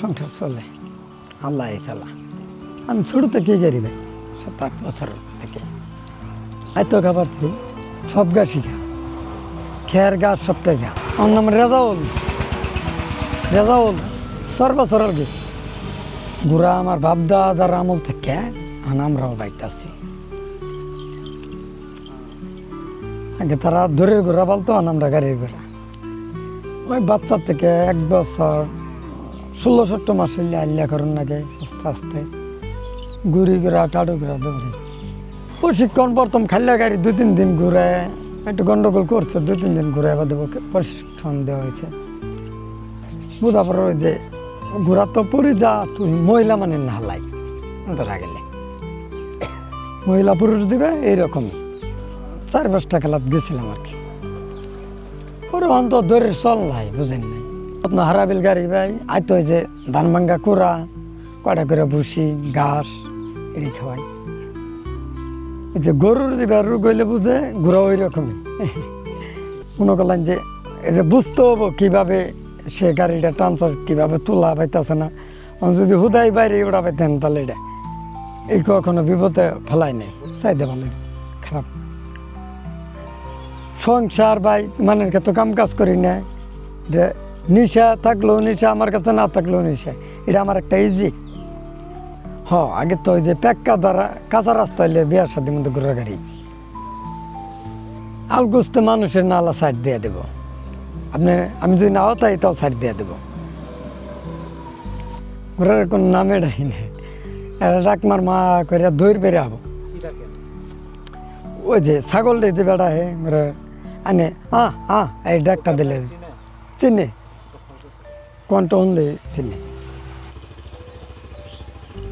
সংসার চলে। আল্লাহ চালা। আমি ছোটো থেকে গাড়ি ভাই সাত আট বছর থেকে। এত খাবার তুই। সব গা শিখা। খেয়ার গাছ সবটাই গা। আমার নাম রেজাউল। রেজাউল বছর আগে গুড়া আমার বাপ দাদার আমল থেকে আর আমরাও বাইতে আছি আগে তারা দূরের ঘোরা বলতো আর আমরা গাড়ির ঘোড়া ওই বাচ্চা থেকে এক বছর ষোলো সত্তর মাস হইলে আল্লা করুন নাকি? আস্তে আস্তে। ঘুরি ঘোরা টাড়ু ঘোরা দৌড়ে। প্রশিক্ষণ প্রথম খাল্লা গাড়ি দু তিন দিন ঘুরে। একটু গন্ডগোল করছে দু তিন দিন ঘুরে এবার দেবো। প্রশিক্ষণ দেওয়া হয়েছে। বোঝা পড়ে ওই যে ঘোরা তো পরি যা, তুই মহিলা মানে নালাই। ধরা গেলে মহিলা পুরুষ দিবে এইরকমই চার পাঁচটা খেলাত গেছিলাম আর কি। ওর অন্ত ধরে চল নাই, বুঝেন নাই। হারাবিল গাড়ি ভাই আই তো যে ধান ভাঙ্গা কুড়া কড়া করে ভুসি, ঘাস, এড়ি খাওয়াই। যে গরুর দিবে রোগ হইলে বুঝে ঘোরা ওই রকমই মনে করলেন যে এই যে বুঝতে হব কীভাবে সে গাড়িটা টানছে কীভাবে তোলা পাইতেছে না। যদি হুদাই বাইরে ওড়া পাইতেন তাহলে এটা এই কখনো বিপদে ফেলাই নেই। চাই দেওয়া খারাপ না। সংসার ভাই মানের তো কাম কাজ করি না। যে নিশা থাকলেও নিশা আমার কাছে না থাকলেও নিশা। এটা আমার একটা ইজি হ, আগে তো ওই যে প্যাক্কা দ্বারা, কাঁচা রাস্তা হইলে বিয়ার সাথে মধ্যে গাড়ি। আলগুস্তে মানুষের নালা সাইড দিয়ে দেব। আপনি, আমি যদি নাও তাই তাও সাইড দিয়ে দেব। ঘোরার কোনো নামে ডাই না। ডাকমার মা করে দৌড় বেড়ে আবো। ওই যে ছাগল যে বেড়া হে ঘরে আনে হ্যাঁ হ্যাঁ এই ডাকটা দিলে। চিনে? cuánto hunde cemento.